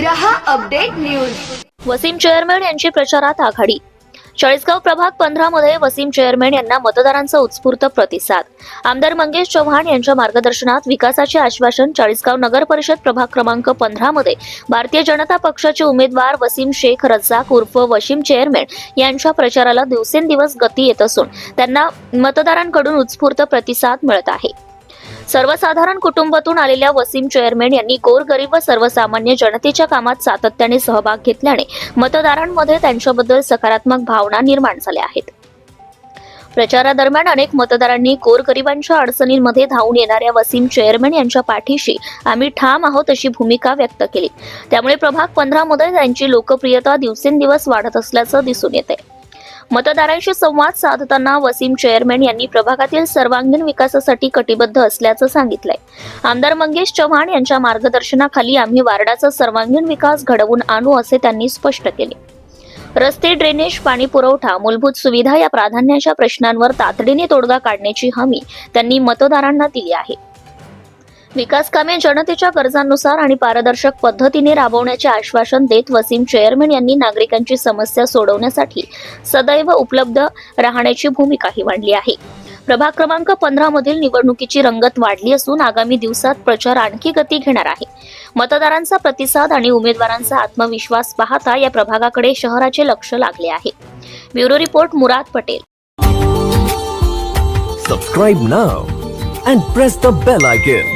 रहा update news. Wasim chairman यांची प्रचारात आघाडी. चाळीसगाव प्रभाग पंधरा मध्ये वसीम चेअरमॅन यांना मतदारांचा उत्स्फूर्त प्रतिसाद. आमदार मंगेश चव्हाण यांच्या मार्गदर्शनात विकासाचे आश्वासन चाळीसगाव नगर परिषद प्रभाग क्रमांक पंधरा मध्ये भारतीय जनता पक्षाचे उमेदवार वसीम शेख रज्जाक उर्फ वसीम चेअरमॅन यांच्या प्रचाराला दिवसेंदिवस गती येत असून त्यांना मतदारांकडून उत्स्फूर्त प्रतिसाद मिळत आहे. सर्वसाधारण कुटुंबातून आलेल्या वसीम चेअरमॅन यांनी गोरगरीब व सर्वसामान्य जनतेच्या कामात सातत्याने सहभाग घेतल्याने मतदारांमध्ये त्यांच्याबद्दल सकारात्मक भावना निर्माण झाल्या आहेत. प्रचारादरम्यान अनेक मतदारांनी गोरगरिबांच्या अडचणींमध्ये धावून येणाऱ्या वसीम चेअरमॅन यांच्या पाठीशी आम्ही ठाम आहोत अशी भूमिका व्यक्त केली. त्यामुळे प्रभाग पंधरामध्ये त्यांची लोकप्रियता दिवसेंदिवस वाढत असल्याचं दिसून येते मतदारांशी संवाद साधताना वसीम चेअरमॅन यांनी प्रभागातील सर्वांगीण विकासासाठी कटिबद्ध असल्याचं सांगितलंय. आमदार मंगेश चव्हाण यांच्या मार्गदर्शनाखाली आम्ही वार्डाचा सर्वांगीण विकास घडवून आणू असे त्यांनी स्पष्ट केले. रस्ते ड्रेनेज पाणी पुरवठा मूलभूत सुविधा या प्राधान्याच्या प्रश्नांवर तातडीने तोडगा काढण्याची हमी त्यांनी मतदारांना दिली आहे. विकास कामे जनतेच्या गरजांनुसार आणि पारदर्शक पद्धतीने राबवण्याचे आश्वासन देत वसीम चेअरमन यांनी नागरिकांची समस्या सोडवण्यासाठी सदैव उपलब्ध राहण्याची भूमिकाही मांडली आहे. प्रभाग क्रमांक पंधरा मधील निवडणुकीची रंगत वाढली असून आगामी दिवसात प्रचार आणखी गती घेणार आहे. मतदारांचा प्रतिसाद आणि उमेदवारांचा आत्मविश्वास पाहता या प्रभागाकडे शहराचे लक्ष लागले आहे. Bureau report Murad Patel. Subscribe now and press the bell icon